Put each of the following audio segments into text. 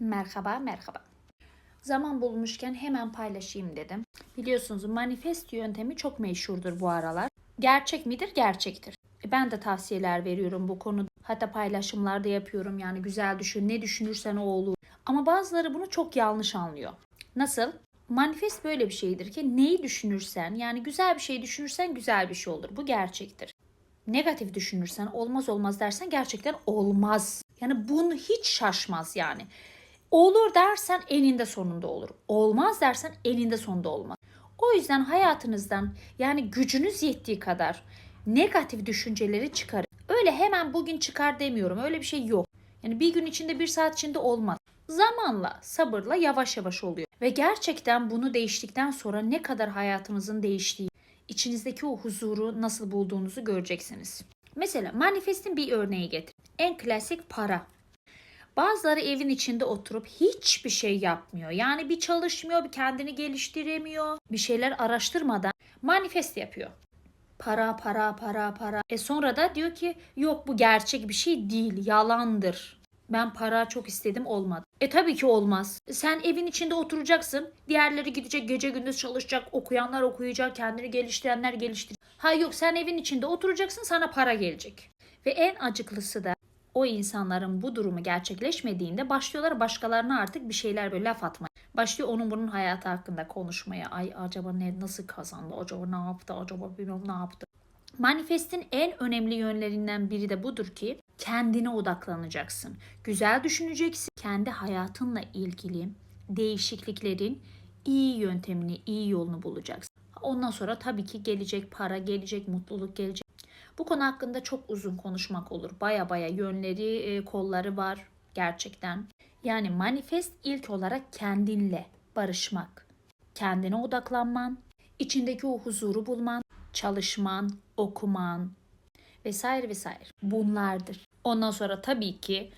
Merhaba, merhaba. Zaman bulmuşken hemen paylaşayım dedim. Biliyorsunuz manifest yöntemi çok meşhurdur bu aralar. Gerçek midir? Gerçektir. E, Ben de tavsiyeler veriyorum bu konuda. Hatta paylaşımlar da yapıyorum. Yani güzel düşün, ne düşünürsen o olur. Ama bazıları bunu çok yanlış anlıyor. Nasıl? Manifest böyle bir şeydir ki neyi düşünürsen yani güzel bir şey düşünürsen güzel bir şey olur. Bu gerçektir. Negatif düşünürsen olmaz olmaz dersen gerçekten olmaz. Yani bunu hiç şaşmaz yani. Olur dersen eninde sonunda olur. Olmaz dersen eninde sonunda olmaz. O yüzden hayatınızdan yani gücünüz yettiği kadar negatif düşünceleri çıkarın. Öyle hemen bugün çıkar demiyorum. Öyle bir şey yok. Yani bir gün içinde bir saat içinde olmaz. Zamanla, sabırla yavaş yavaş oluyor. Ve gerçekten bunu değiştikten sonra ne kadar hayatınızın değiştiği, içinizdeki o huzuru nasıl bulduğunuzu göreceksiniz. Mesela manifestin bir örneği getir. En klasik para. Bazıları evin içinde oturup hiçbir şey yapmıyor. Yani bir çalışmıyor, bir kendini geliştiremiyor, bir şeyler araştırmadan manifest yapıyor. Para, para, para, para. E sonra da diyor ki yok bu gerçek bir şey değil, yalandır. Ben para çok istedim olmadı. E tabii ki olmaz. Sen evin içinde oturacaksın. Diğerleri gidecek gece gündüz çalışacak. Okuyanlar okuyacak. Kendini geliştirenler geliştirecek. Ha yok sen evin içinde oturacaksın sana para gelecek. Ve en acıklısı da o insanların bu durumu gerçekleşmediğinde başlıyorlar başkalarına artık bir şeyler böyle laf atmaya. Başlıyor onun bunun hayatı hakkında konuşmaya. Ay acaba ne nasıl kazandı? Acaba ne yaptı? Acaba bilmem ne yaptı? Manifestin en önemli yönlerinden biri de budur ki kendine odaklanacaksın. Güzel düşüneceksin. Kendi hayatınla ilgili değişikliklerin iyi yöntemini, iyi yolunu bulacaksın. Ondan sonra tabii ki gelecek para, gelecek mutluluk, gelecek. Bu konu hakkında çok uzun konuşmak olur. Baya baya yönleri, e, kolları var gerçekten. Yani manifest ilk olarak kendinle barışmak. Kendine odaklanman, içindeki o huzuru bulman, çalışman, okuman vesaire vesaire. Bunlardır. Ondan sonra tabii ki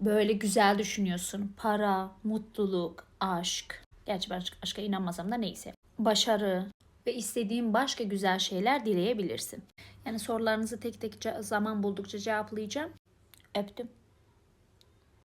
böyle güzel düşünüyorsun. Para, mutluluk, aşk. Gerçi ben aşka inanmasam da neyse. Başarı ve istediğin başka güzel şeyler dileyebilirsin. Yani sorularınızı tek tek zaman buldukça cevaplayacağım. Öptüm.